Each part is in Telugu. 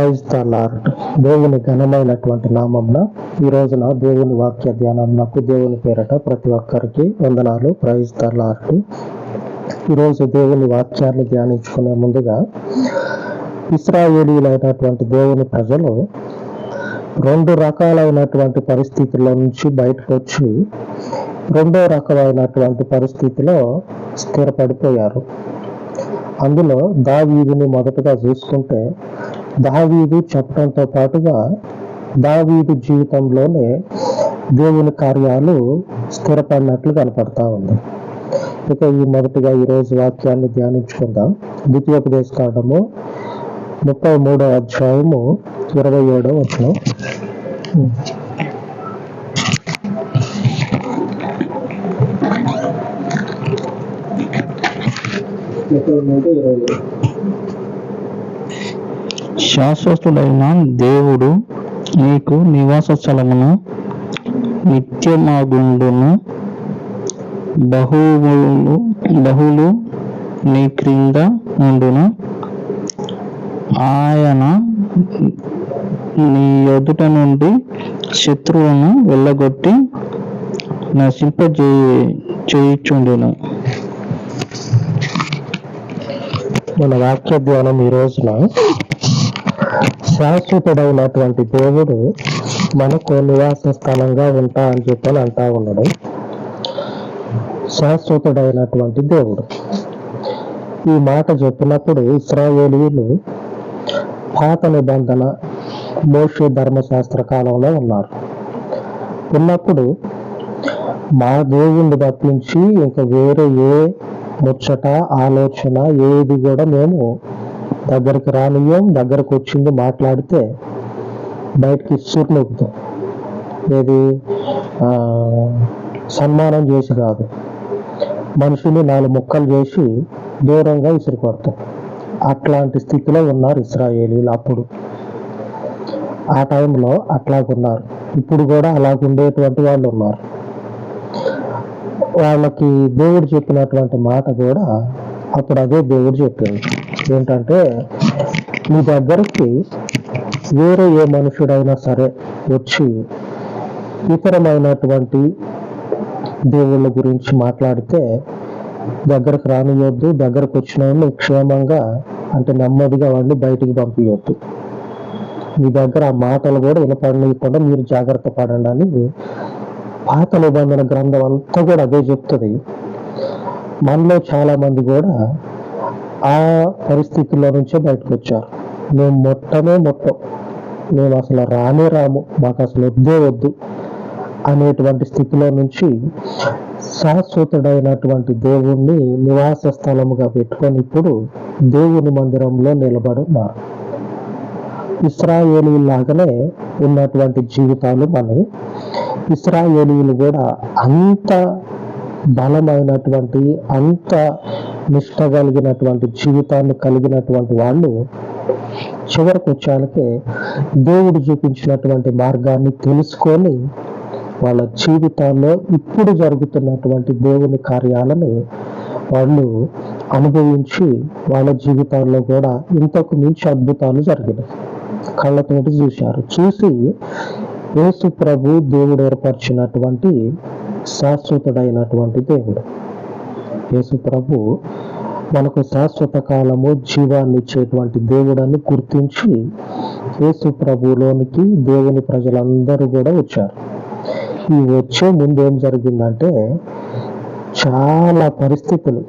ప్రైజ్ ద లార్డ్ దేవుని ఘనమైనటువంటి నామంన ఈ రోజున దేవుని వాక్య ధ్యానంకు దేవుని పేరట ప్రతి ఒక్కరికి వందనాలు. ప్రైజ్ ద లార్డ్ ఈరోజు దేవుని వాక్యాన్ని ధ్యానించుకునే ముందుగా ఇస్రాయేలీలైనటువంటి దేవుని ప్రజలు రెండు రకాలైనటువంటి పరిస్థితుల నుంచి బయటకు వచ్చి రెండో రకమైనటువంటి పరిస్థితిలో స్థిరపడిపోయారు. అందులో దావీదుని మొదటగా చూసుకుంటే దావీదు చెప్పడంతో పాటుగా దావీదు జీవితంలోనే దేవుని కార్యాలు స్థిరపడినట్లు కనపడతా ఉంది. ఇక ఈ మొదటిగా ఈరోజు వాక్యాన్ని ధ్యానించుకుందాం. ద్వితీయోపదేశ కాండము ముప్పై మూడో అధ్యాయము ఇరవై ఏడో వచ్చిన ముప్పై మూడు ఇరవై శాశ్వతుడైన దేవుడు నీకు నివాస స్థలమును నిత్యమాగుండును. బహువులు బహులు నీ క్రింద ఉండును. ఆయన నీ ఎదుట నుండి శత్రువులను వెళ్ళగొట్టి నశింపజే చేయుచుండును మన వాక్య ధ్యానం ఈ రోజున శాశ్వతుడైనటువంటి దేవుడు మనకు నివాస స్థలంగా ఉంటా అని చెప్పని అంటా ఉన్నాడు శాశ్వతుడైనటువంటి దేవుడు. ఈ మాట చెప్పినప్పుడు ఇస్రాయేలీలు పాత నిబంధన మోషే ధర్మశాస్త్ర కాలంలో ఉన్నారు. ఉన్నప్పుడు మా దేవుణ్ణి తప్పించి ఇంకా వేరే ఏ ముచ్చట ఆలోచన ఏది కూడా మేము దగ్గరికి రానియం దగ్గరకు వచ్చింది మాట్లాడితే బయటికి సుర్నొక్కుతాం ఏది? సన్మానం చేసి కాదు మనుషుని నాలుగు ముక్కలు చేసి దూరంగా విసిరికొడతాం అట్లాంటి స్థితిలో ఉన్నారు ఇస్రాయేలీలు అప్పుడు. ఆ టైంలో అట్లాగున్నారు. ఇప్పుడు కూడా అలాగుండేటువంటి వాళ్ళు ఉన్నారు. వాళ్ళకి దేవుడు చెప్పినటువంటి మాట కూడా అప్పుడు అదే దేవుడు చెప్పాడు. ఏంటంటే మీ దగ్గరికి వేరే ఏ మనుషుడైనా సరే వచ్చి ఇతరమైనటువంటి దేవుళ్ళ గురించి మాట్లాడితే దగ్గరకు రానియొద్దు దగ్గరకు వచ్చిన వాళ్ళు క్షేమంగా అంటే నెమ్మదిగా వాడిని బయటికి పంపించొద్దు మీ దగ్గర ఆ మాటలు కూడా వినపడనీయకుండా మీరు జాగ్రత్త పడండి అని పాత నిబంధన గ్రంథం అంతా కూడా అదే చెప్తుంది. మనలో చాలా మంది కూడా ఆ పరిస్థితుల్లో నుంచే బయటకు వచ్చారు మేము మొట్టమే మొట్టం మేము అసలు రానే రాము. మాకు అసలు వద్దే వద్దు అనేటువంటి స్థితిలో నుంచి శాశ్వతుడైనటువంటి దేవుణ్ణి నివాస స్థలముగా పెట్టుకొని ఇప్పుడు దేవుని మందిరంలో నిలబడున్నారు ఇస్రాయేలీలాగానే ఉన్నటువంటి జీవితాలు మనవి ఇస్రాయేలీలు కూడా అంత బలమైనటువంటి అంత నిష్ట కలిగినటువంటి జీవితాన్ని కలిగినటువంటి వాళ్ళు చివరికి వచ్చాకే దేవుడు చూపించినటువంటి మార్గాన్ని తెలుసుకొని వాళ్ళ జీవితాల్లో ఇప్పుడు జరుగుతున్నటువంటి దేవుని కార్యాలని వాళ్ళు అనుభవించి వాళ్ళ జీవితాల్లో కూడా ఇంతకు మించి అద్భుతాలు జరిగినాయి. కళ్ళతోటి చూశారు. చూసి యేసు ప్రభు దేవుడు ఏర్పరిచినటువంటి శాశ్వతుడైనటువంటి దేవుడు. యేసు ప్రభు మనకు శాశ్వత కాలము జీవాన్ని ఇచ్చేటువంటి దేవుడని గుర్తించి యేసు ప్రభులోనికి దేవుని ప్రజలందరూ కూడా వచ్చారు. ఈ వచ్చే ముందు ఏం జరిగిందంటే చాలా పరిస్థితులు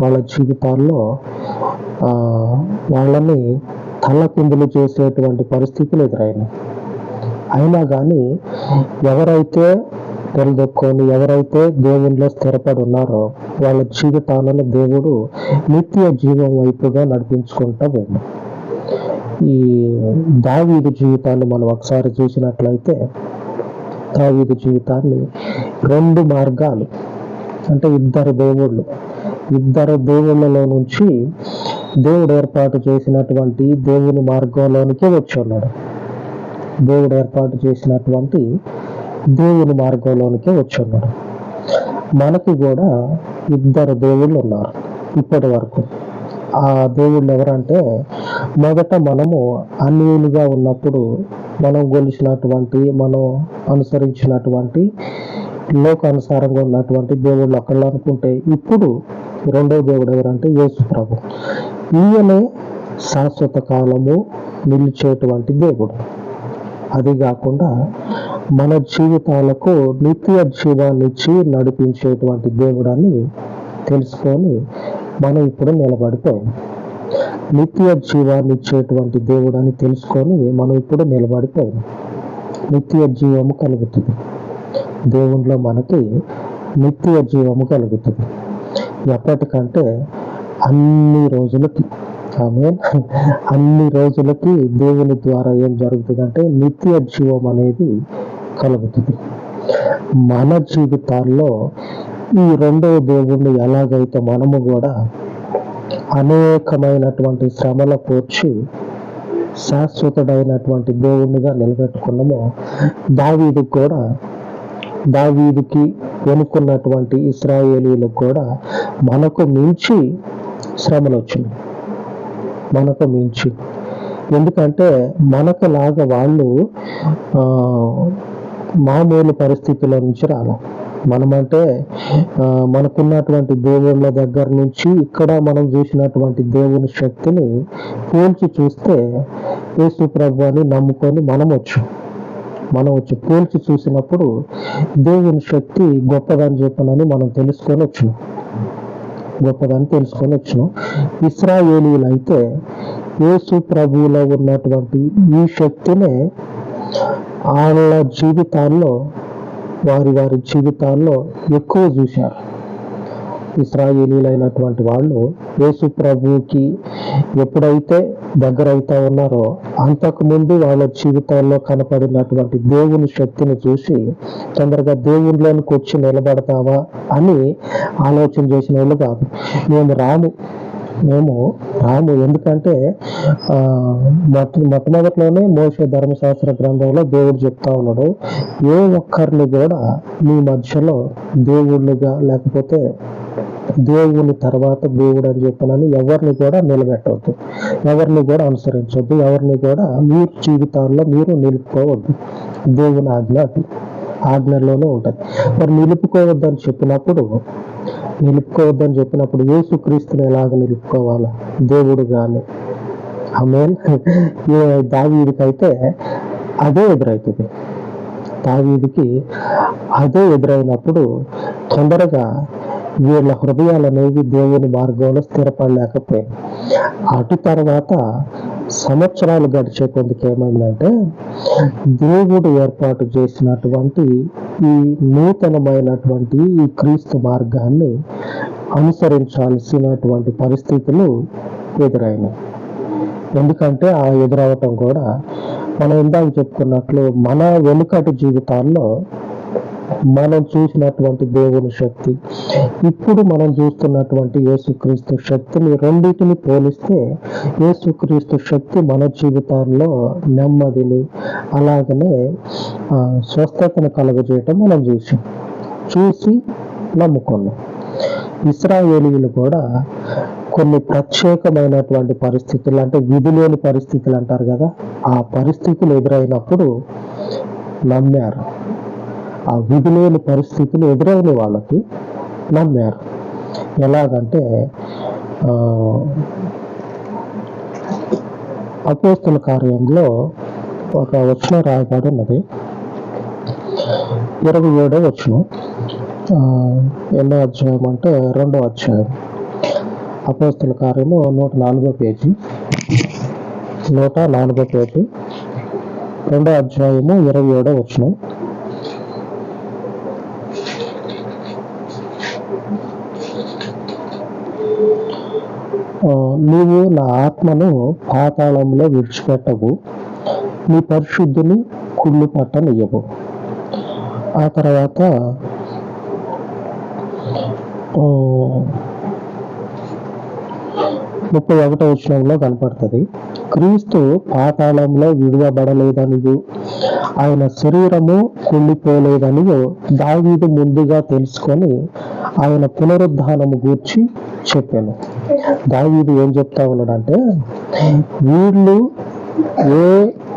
వాళ్ళ జీవితాల్లో ఆ, వాళ్ళని తల్లకిందులు చేసేటువంటి పరిస్థితులు ఎదురైనాయి. అయినా కానీ ఎవరైతే తెలదొక్కొని ఎవరైతే దేవునిలో స్థిరపడి ఉన్నారో వాళ్ళ జీవితాలను దేవుడు నిత్య జీవం వైపుగా నడిపించుకుంటా పోయింది. ఈ దావీదు జీవితాన్ని మనం ఒకసారి చూసినట్లయితే దావీదు జీవితాన్ని రెండు మార్గాలు అంటే ఇద్దరు దేవుళ్ళు ఇద్దరు దేవుళ్ళలో నుంచి దేవుడు ఏర్పాటు చేసినటువంటి దేవుని మార్గంలోనికి వచ్చి ఉన్నాడు. దేవుడు ఏర్పాటు చేసినటువంటి దేవుని మార్గంలోనికే వచ్చి ఉన్నాడు మనకి కూడా ఇద్దరు దేవుళ్ళు ఉన్నారు ఇప్పటి వరకు. ఆ దేవుళ్ళు ఎవరంటే మొదట మనము అన్యులుగా ఉన్నప్పుడు మనం గొలిచినటువంటి మనం అనుసరించినటువంటి లోకానుసారంగా ఉన్నటువంటి దేవుళ్ళు అక్కడ అనుకుంటే ఇప్పుడు రెండో దేవుడు ఎవరంటే యేసు ప్రభు. ఈయనే శాశ్వత కాలము నిలిచేటువంటి దేవుడు. అది కాకుండా మన జీవితాలకు నిత్య జీవాన్నిచ్చి నడిపించేటువంటి దేవుడని తెలుసుకొని మనం ఇప్పుడు నిలబడిపోయాం. నిత్య జీవాన్ని ఇచ్చేటువంటి దేవుడని తెలుసుకొని మనం ఇప్పుడు నిలబడిపోయాం. నిత్య జీవము కలుగుతుంది. దేవునిలో మనకి నిత్య జీవము కలుగుతుంది. ఎప్పటికంటే అన్ని రోజులకి ఆమె అన్ని రోజులకి దేవుని ద్వారా ఏం జరుగుతుందంటే నిత్య జీవం అనేది కలుగుతుంది. మన జీవితాల్లో ఈ రెండవ దేవుణ్ణి ఎలాగైతే మనము కూడా అనేకమైనటువంటి శ్రమల పోర్చి శాశ్వతుడైనటువంటి దేవుణ్ణిగా నిలబెట్టుకున్నామో దావీదికి కూడా దావీదికి వెనుకున్నటువంటి ఇస్రాయేలీలకు కూడా మనకు మించి శ్రమలు వచ్చినాయి మనకు మించి. ఎందుకంటే మనకు లాగా వాళ్ళు ఆ, మామూలు పరిస్థితుల నుంచి రాల మనమంటే మనకున్నటువంటి దేవుళ్ళ దగ్గర నుంచి ఇక్కడ మనం చూసినటువంటి దేవుని శక్తిని పోల్చి చూస్తే యేసు ప్రభుని నమ్ముకొని మనం వచ్చు మనం వచ్చి పోల్చి చూసినప్పుడు దేవుని శక్తి గొప్పదని చెప్పనని మనం తెలుసుకొని వచ్చినాం గొప్పదని తెలుసుకొని వచ్చినాం ఇస్రాయేలీలు అయితే యేసు ప్రభువులో ఉన్నటువంటి ఈ శక్తినే వాళ్ళ జీవితాల్లో వారి వారి జీవితాల్లో ఎక్కువ చూశారు. ఇస్రాయేలీలైనటువంటి వాళ్ళు యేసు ప్రభువుకి ఎప్పుడైతే దగ్గర అవుతా ఉన్నారో అంతకు ముందు వాళ్ళ జీవితాల్లో కనపడినటువంటి దేవుని శక్తిని చూసి తొందరగా దేవునిలోనికి వచ్చి నిలబడతావా? అని ఆలోచన చేసిన వాళ్ళు కాదు. మేము రాము మేము రాము ఎందుకంటే ఆ, మొట్ట మొట్టమొదటిలోనే మోస ధర్మశాస్త్ర గ్రంథంలో దేవుడు చెప్తా ఉన్నాడు ఏ ఒక్కరిని కూడా మీ మధ్యలో దేవుళ్ళుగా లేకపోతే దేవుని తర్వాత దేవుడు అని చెప్పనని ఎవరిని కూడా నిలబెట్టవద్దు. ఎవరిని కూడా అనుసరించవద్దు. ఎవరిని కూడా మీ జీవితాల్లో మీరు నిలుపుకోవద్దు. దేవుని ఆజ్ఞ అది. ఆజ్ఞలోనే ఉంటుంది. మరి నిలుపుకోవద్దని చెప్పినప్పుడు నిలుపుకోవద్దని చెప్పినప్పుడు ఏసుక్రీస్తుని ఎలాగ నిలుపుకోవాలా? దేవుడు కానీ ఆమెన్. దావీడికైతే అదే ఎదురవుతుంది దావీదికి అదే ఎదురైనప్పుడు తొందరగా వీళ్ళ హృదయాలు అనేవి దేవుని మార్గంలో స్థిరపడలేకపోయాయి అటు తర్వాత సంవత్సరాలు గడిచే కొందుకు ఏమైందంటే దేవుడు ఏర్పాటు చేసినటువంటి ఈ నూతనమైనటువంటి ఈ క్రీస్తు మార్గాన్ని అనుసరించాల్సినటువంటి పరిస్థితులు ఎదురైనాయి. ఎందుకంటే ఆ ఎదురవటం కూడా మనం ఇందాక చెప్పుకున్నట్లు మన వెనుకటి జీవితాల్లో మనం చూసినటువంటి దేవుని శక్తి ఇప్పుడు మనం చూస్తున్నటువంటి యేసుక్రీస్తు శక్తిని రెండింటిని పోలిస్తే యేసుక్రీస్తు శక్తి మన జీవితాల్లో నెమ్మదిని అలాగనే స్వస్థతను కలుగజేయటం మనం చూసాం. చూసి నమ్ముకున్నాం. ఇస్రాయేలీలు కూడా కొన్ని ప్రత్యేకమైనటువంటి పరిస్థితులు అంటే విధి లేని పరిస్థితులు అంటారు కదా ఆ పరిస్థితులు ఎదురైనప్పుడు నమ్మారు. ఆ విధి లేని పరిస్థితులు ఎదురైన వాళ్ళకి నమ్మారు. ఎలాగంటే ఆ, అపోస్తుల కార్యంలో ఒక వచనం రాయబడి ఉన్నది. ఇరవై ఏడో వచనం. ఆ, ఎన్నో అధ్యాయం అంటే రెండో అధ్యాయం. అపోస్తుల కార్యము నూట నాలుగో పేజీ. నూట నాలుగో పేజీ. రెండో అధ్యాయము ఇరవై ఏడో వచనం. నీవు నా ఆత్మను పాతాళంలో విడిచిపెట్టవు నీ పరిశుద్ధిని కుళ్ళు పట్టనియ్యవు ఆ తర్వాత ముప్పై ఒకటో వచనంలో కనపడుతుంది. క్రీస్తు పాతాళంలో విడువబడలేదనియు. ఆయన శరీరము కుళ్ళిపోలేదనియు. దావీదు ముందుగా తెలుసుకొని ఆయన పునరుద్ధానము గూర్చి చెప్పాను. దావీదు ఏం చెప్తా ఉన్నాడంటే వీళ్ళు ఏ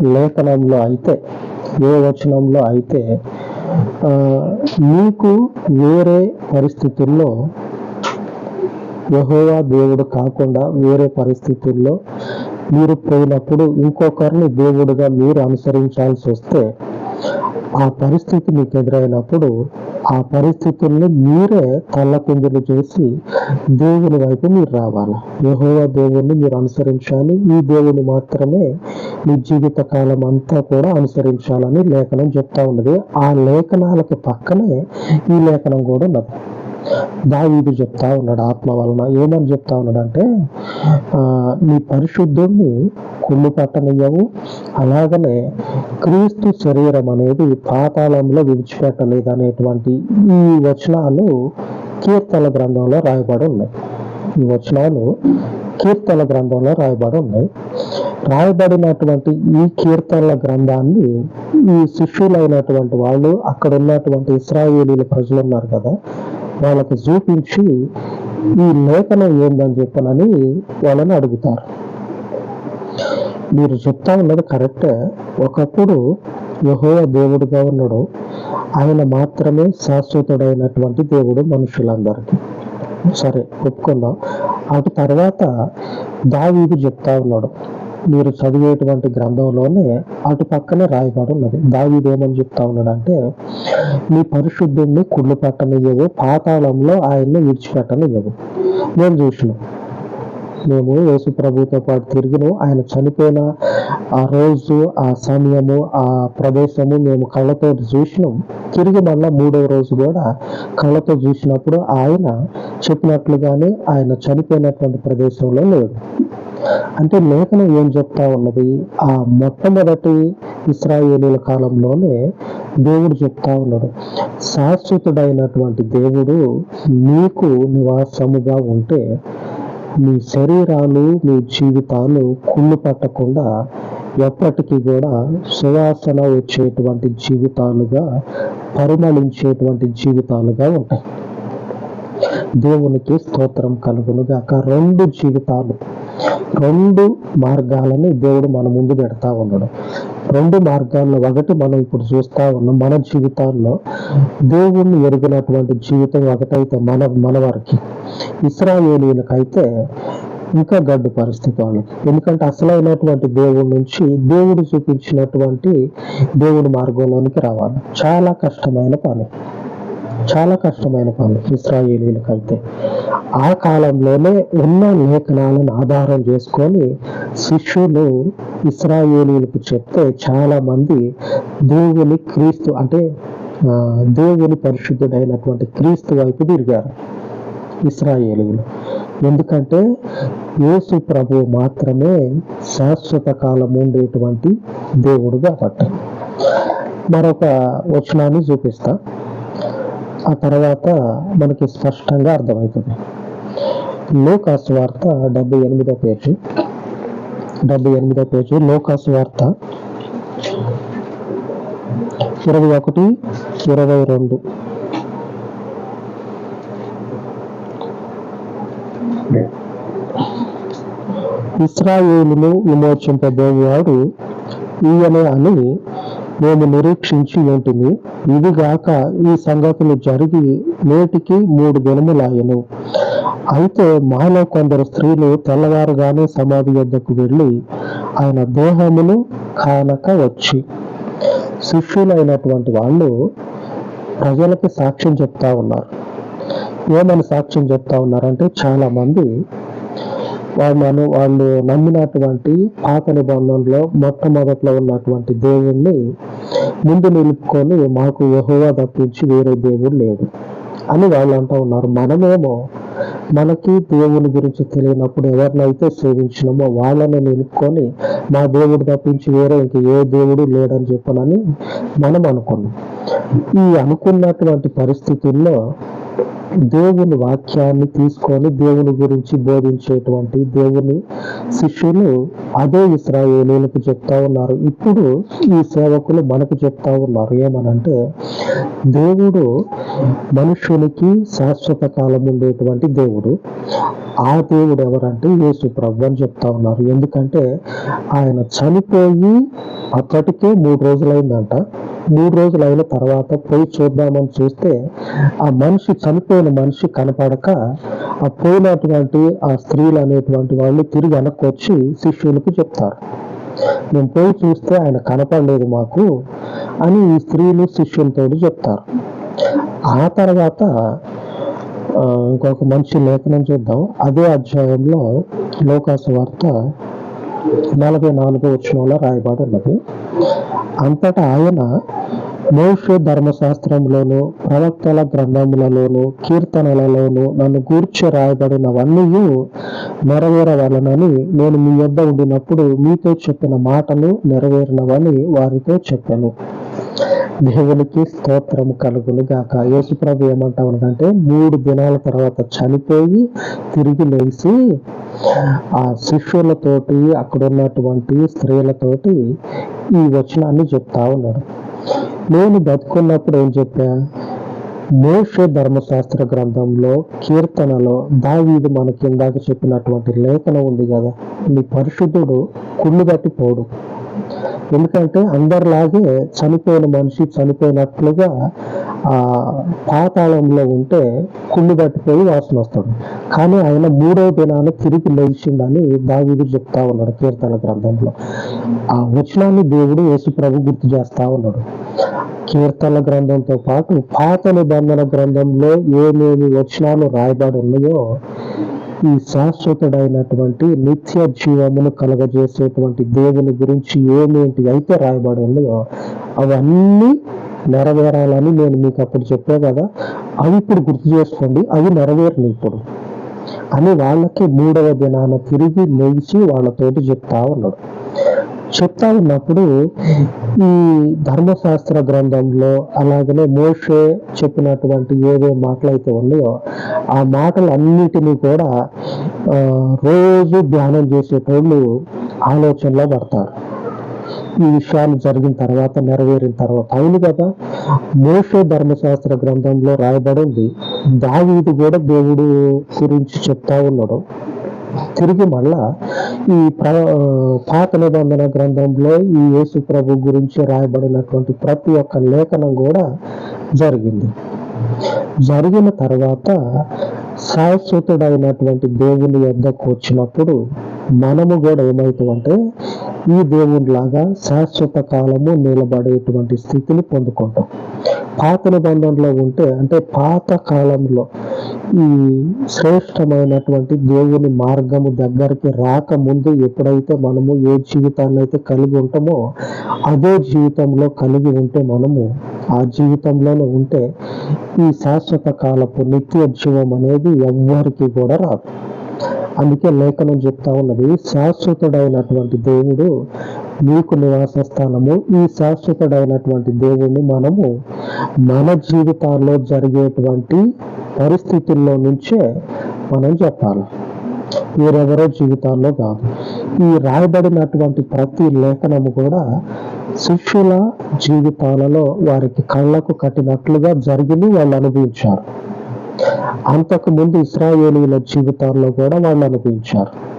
లేఖనంలో అయితే ఏ వచనంలో అయితే మీకు వేరే పరిస్థితుల్లో యహోవా దేవుడు కాకుండా వేరే పరిస్థితుల్లో మీరు పోయినప్పుడు ఇంకొకరిని దేవుడుగా మీరు అనుసరించాల్సి వస్తే ఆ పరిస్థితి మీకు ఎదురైనప్పుడు ఆ పరిస్థితుల్ని మీరే తల్లపింజలు చేసి దేవుని వైపు మీరు రావాలి. యహోవా దేవుణ్ణి మీరు అనుసరించాలి. ఈ దేవుని మాత్రమే మీ జీవిత కాలం అంతా కూడా అనుసరించాలని లేఖనం చెప్తా ఉన్నది. ఆ లేఖనాలకి పక్కనే ఈ లేఖనం కూడా ఉన్నది. దావీదు చెప్తా ఉన్నాడు ఆత్మ వలన. ఏమని చెప్తా ఉన్నాడంటే ఆ, నీ పరిశుద్ధుడిని కుళ్ళు పట్టనియ్యవు. అలాగనే క్రీస్తు శరీరం అనేది పాతాళంలో విడిచిపెట్టలేదు అనేటువంటి ఈ వచనాలు కీర్తన గ్రంథంలో రాయబడి ఉన్నాయి. ఈ వచనాలు కీర్తన గ్రంథంలో రాయబడి ఉన్నాయి. రాయబడినటువంటి ఈ కీర్తనల గ్రంథాన్ని ఈ శిష్యులైనటువంటి వాళ్ళు అక్కడ ఉన్నటువంటి ఇస్రాయేలీల ప్రజలు ఉన్నారు కదా వాళ్ళకి చూపించి ఈ లేఖనం ఏందని చెప్పనని వాళ్ళని అడుగుతారు. మీరు చెప్తా ఉన్నది కరెక్టే ఒకప్పుడు యహోవ దేవుడుగా ఉన్నాడు. ఆయన మాత్రమే శాశ్వతుడైనటువంటి దేవుడు మనుషులందరికీ. సరే ఒప్పుకుందాం. అటు తర్వాత దావీదు చెప్తా ఉన్నాడు. మీరు చదివేటువంటి గ్రంథంలోనే అటు పక్కనే రాయబడి ఉన్నది. దావీదు ఏమని చెప్తా ఉన్నాడంటే మీ పరిశుద్ధుణ్ణి కుళ్ళు పట్టనియ్యవు పాతాళంలో ఆయన్ని విడిచిపెట్టనియ్యవు. నేను చూసినాం. మేము యేసు ప్రభుతో పాటు తిరిగిను ఆయన చనిపోయిన ఆ రోజు ఆ సమయము ఆ ప్రదేశము మేము కళ్ళతో చూసినాం. తిరిగి మళ్ళా మూడవ రోజు కూడా కళ్ళతో చూసినప్పుడు ఆయన చెప్పినట్లుగానే ఆయన చనిపోయినటువంటి ప్రదేశంలో లేడు. అంటే లేఖనం ఏం చెప్తా ఉన్నది? ఆ మొట్టమొదటి ఇస్రాయేలీల కాలంలోనే దేవుడు చెప్తా ఉన్నాడు. శాశ్వతుడైనటువంటి దేవుడు నీకు నివాసముగా ఉంటే మీ శరీరాలు మీ జీవితాలు కుళ్ళు పట్టకుండా ఎప్పటికీ కూడా సువాసన వచ్చేటువంటి జీవితాలుగా పరిమళించేటువంటి జీవితాలుగా ఉంటాయి. దేవునికి స్తోత్రం కలుగును గాక రెండు జీవితాలు రెండు మార్గాలని దేవుడు మన ముందు పెడతా ఉన్నాడు. రెండు మార్గాల్లో ఒకటి మనం ఇప్పుడు చూస్తా ఉన్నాం మన జీవితాల్లో దేవుణ్ణి ఎరిగినటువంటి జీవితం ఒకటైతే మన మన వారికి. ఇస్రాయేలీలకైతే ఇంకా గడ్డు పరిస్థితి వాళ్ళకి. ఎందుకంటే అసలైనటువంటి దేవుడి నుంచి దేవుడు చూపించినటువంటి దేవుడి మార్గంలోనికి రావాలి. చాలా కష్టమైన పని. చాలా కష్టమైన పని ఇస్రాయేలీలకైతే. ఆ కాలంలోనే ఉన్న లేఖనాలను ఆధారం చేసుకొని శిష్యులు ఇస్రాయేలీలకు చెప్తే చాలా మంది దేవుని క్రీస్తు అంటే దేవుని పరిశుద్ధుడైనటువంటి క్రీస్తు వైపు తిరిగారు ఇస్రాయేలీలు. ఎందుకంటే యేసు ప్రభు మాత్రమే శాశ్వత కాలం ఉండేటువంటి దేవుడు కాబట్టి మరొక వచనాన్ని చూపిస్తా. ఆ తర్వాత మనకి స్పష్టంగా అర్థమవుతుంది. లోకాస్ వార్త డెబ్బై ఎనిమిదో పేజీ. డెబ్బై ఎనిమిదో పేజీ లోకాస్ వార్త. ఇరవై ఒకటి ఇరవై రెండు. ఇస్రాయేలును విమోచింపబోయేవాడు ఈయనే అని మేము నిరీక్షించి ఏంటిని ఇదిగాక ఈ సంగతులు జరిగి నేటికి మూడు దినములాయను అయితే మాలో కొందరు స్త్రీలు తెల్లవారుగానే సమాధి వద్దకు వెళ్ళి ఆయన దేహమును కానక వచ్చి. శిష్యులైనటువంటి వాళ్ళు ప్రజలకి సాక్ష్యం చెప్తా ఉన్నారు. ఏమని సాక్ష్యం చెప్తా ఉన్నారంటే చాలా మంది వాళ్ళను వాళ్ళు నమ్మినటువంటి పాత నిబంధనలో మొట్టమొదట్లో ఉన్నటువంటి దేవుణ్ణి ముందు నిలుపుకొని మాకు యహోవా తప్పించి వేరే దేవుడు లేడు అని వాళ్ళు అంటూ ఉన్నారు. మనమేమో మనకి దేవుని గురించి తెలియనప్పుడు ఎవరినైతే సేవించినామో వాళ్ళని నిలుపుకొని మా దేవుడు తప్పించి వేరే ఇంక ఏ దేవుడు లేడని చెప్పనని మనం అనుకున్నాం ఈ అనుకున్నటువంటి పరిస్థితుల్లో దేవుని వాక్యాన్ని తీసుకొని దేవుని గురించి బోధించేటువంటి దేవుని శిష్యులు అదే ఇస్రాయేలీలకు చెప్తా ఉన్నారు. ఇప్పుడు ఈ సేవకులు మనకు చెప్తా ఉన్నారు. ఏమనంటే దేవుడు మనుషునికి శాశ్వత కాలం ఉండేటువంటి దేవుడు. ఆ దేవుడు ఎవరంటే యేసు ప్రభు అని చెప్తా ఉన్నారు. ఎందుకంటే ఆయన చనిపోయి అప్పటికే మూడు రోజులైందంట. మూడు రోజులు అయిన తర్వాత పోయి చూద్దామని చూస్తే ఆ మనిషి చనిపోయిన మనిషి కనపడక ఆ పోయినటువంటి ఆ స్త్రీలు అనేటువంటి వాళ్ళు తిరిగి వెనక్కి వచ్చి శిష్యులకు చెప్తారు. మేము పోయి చూస్తే ఆయన కనపడలేదు మాకు అని ఈ స్త్రీలు శిష్యులతో చెప్తారు. ఆ తర్వాత ఆ, ఇంకొక మంచి లేఖనం చూద్దాం. అదే అధ్యాయంలో లోకాసు వార్త నలభై నాలుగో వచనంలో రాయబడి ఉన్నది. అంతటా ఆయన మోషే ధర్మశాస్త్రంలోను ప్రవక్తల గ్రంథములలోను కీర్తనలలోను నన్ను గూర్చి రాయబడినవన్నీ నెరవేరవలనని నేను మీ యొద్ద ఉండినప్పుడు మీతో చెప్పిన మాటలు నెరవేరినవని వారితో చెప్పాను. దేవునికి స్తోత్రం కలుగును గాక. యేసుప్రభు ఏమంటా ఉన్నాడంటే మూడు దినాల తర్వాత చనిపోయి తిరిగి లేచి ఆ శిష్యులతోటి అక్కడ ఉన్నటువంటి స్త్రీలతోటి ఈ వచనాన్ని చెప్తా ఉన్నాడు. నేను బతుకున్నప్పుడు ఏం చెప్పా? మోషే ధర్మశాస్త్ర గ్రంథంలో కీర్తనలో దావీదు మనకి ఇందాక చెప్పినటువంటి లేఖనం ఉంది కదా. నీ పరిశుద్ధుడు కుళ్ళు బట్టి పోడు. ఎందుకంటే అందరిలాగే చనిపోయిన మనిషి చనిపోయినట్లుగా ఆ పాతాళంలో ఉంటే కుళ్ళు పట్టిపోయి వాసన వస్తాడు కానీ ఆయన మూడో దినాన్ని తిరిగి లేచిండని దావీదు చెప్తా ఉన్నాడు కీర్తన గ్రంథంలో. ఆ వచనాన్ని దేవుడు యేసు ప్రభు గుర్తు చేస్తా ఉన్నాడు. కీర్తన గ్రంథంతో పాటు పాత నిబంధన గ్రంథంలో ఏమేమి వచనాలు రాయబడి ఉన్నాయో ఈ శాశ్వతుడైనటువంటి నిత్య జీవమును కలగజేసేటువంటి దేవుని గురించి ఏమేంటి అయితే రాయబడి ఉన్నాయో అవన్నీ నెరవేరాలని నేను మీకు అప్పుడు చెప్పే కదా. అవి ఇప్పుడు గుర్తు చేసుకోండి. అవి నెరవేరినాయి ఇప్పుడు. అని వాళ్ళకి మూడవ దినాన తిరిగి లేచి వాళ్ళతోటి చెప్తా ఉన్నాడు. చెప్తా ఉన్నప్పుడు ఈ ధర్మశాస్త్ర గ్రంథంలో అలాగనే మోషే చెప్పినటువంటి ఏవే మాటలు అయితే ఉన్నాయో ఆ మాటలు అన్నిటినీ కూడా రోజు ధ్యానం చేసేటోళ్ళు ఆలోచనలో పడతారు. ఈ విషయాలు జరిగిన తర్వాత నెరవేరిన తర్వాత. అవును కదా మోషే ధర్మశాస్త్ర గ్రంథంలో రాయబడింది. దావీదు కూడా దేవుడు గురించి చెప్తా ఉన్నాడు. తిరిగి మళ్ళా ఈ ప్ర పాత నిబంధన గ్రంథంలో ఈ యేసు ప్రభు గురించి రాయబడినటువంటి ప్రతి ఒక్క లేఖనం కూడా జరిగింది. జరిగిన తర్వాత శాశ్వతుడైనటువంటి దేవుని యొద్దకు వచ్చినప్పుడు మనము కూడా ఏమవుతామంటే ఈ దేవునిలాగా శాశ్వత కాలము నిలబడేటువంటి స్థితిని పొందుకుంటాం. పాత నిబంధనలో ఉంటే అంటే పాత కాలంలో ఈ శ్రేష్టమైనటువంటి దేవుని మార్గము దగ్గరికి రాకముందు ఎప్పుడైతే మనము ఏ జీవితాన్ని అయితే కలిగి ఉంటామో అదే జీవితంలో కలిగి ఉంటే మనము ఆ జీవితంలోనే ఉంటే ఈ శాశ్వత కాలపు నిత్య జీవం అనేది ఎవ్వరికి కూడా రాదు. అందుకే లేఖనం చెప్తా ఉన్నది శాశ్వతుడైనటువంటి దేవుడు మీకు నివాస స్థానము. ఈ శాశ్వతుడైనటువంటి దేవుణ్ణి మనము మన జీవితాల్లో జరిగేటువంటి పరిస్థితుల్లో నుంచే మనం చెప్పాలి. వేరెవరో జీవితాల్లో కాదు. ఈ రాయబడినటువంటి ప్రతి లేఖనము కూడా శిష్యుల జీవితాలలో వారికి కళ్ళకు కట్టినట్లుగా జరిగింది వాళ్ళు అనుభవించారు. అంతకు ముందు ఇస్రాయేలీల జీవితాల్లో కూడా వాళ్ళు అనుభవించారు.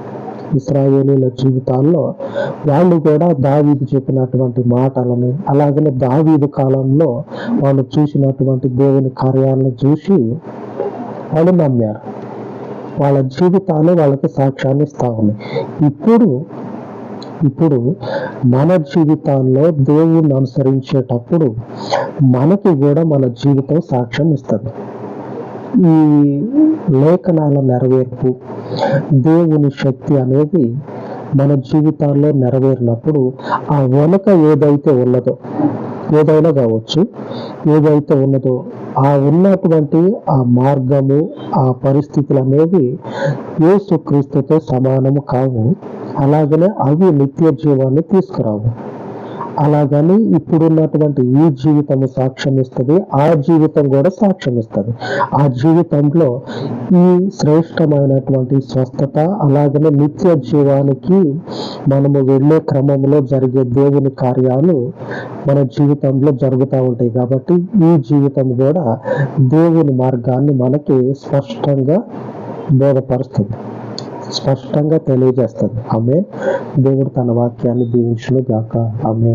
ఇస్రాయేలీల జీవితాల్లో వాళ్ళు కూడా దావీదు చెప్పినటువంటి మాటలని అలాగనే దావీదు కాలంలో వాళ్ళు చూసినటువంటి దేవుని కార్యాలను చూసి వాళ్ళు నమ్మారు. వాళ్ళ జీవితాలు వాళ్ళకి సాక్ష్యాన్ని ఇస్తా ఉన్నాయి. ఇప్పుడు ఇప్పుడు మన జీవితాల్లో దేవుణ్ణి అనుసరించేటప్పుడు మనకి కూడా మన జీవితం సాక్ష్యం ఇస్తుంది. ఈ లేఖనాల నెరవేర్పు దేవుని శక్తి అనేది మన జీవితాల్లో నెరవేరినప్పుడు ఆ వెనుక ఏదైతే ఉన్నదో ఏదైనా కావచ్చు ఏదైతే ఉన్నదో ఆ ఉన్నటువంటి ఆ మార్గము ఆ పరిస్థితులు అనేవి యేసుక్రీస్తుతో సమానము కావు. అలాగనే అవి నిత్య జీవాన్ని తీసుకురావు. అలాగని ఇప్పుడున్నటువంటి ఈ జీవితము సాక్ష్యం ఇస్తుంది ఆ జీవితం కూడా సాక్ష్యం ఇస్తుంది ఆ జీవితంలో ఈ శ్రేష్టమైనటువంటి స్వస్థత అలాగనే నిత్య జీవానికి మనము వెళ్ళే క్రమంలో జరిగే దేవుని కార్యాలు మన జీవితంలో జరుగుతూ ఉంటాయి కాబట్టి ఈ జీవితం కూడా దేవుని మార్గాన్ని మనకి స్పష్టంగా బోధపరుస్తుంది. స్పష్టంగా తెలియజేస్తుంది. ఆమె దేవుడు తన వాక్యాన్ని దీవించును గాక ఆమె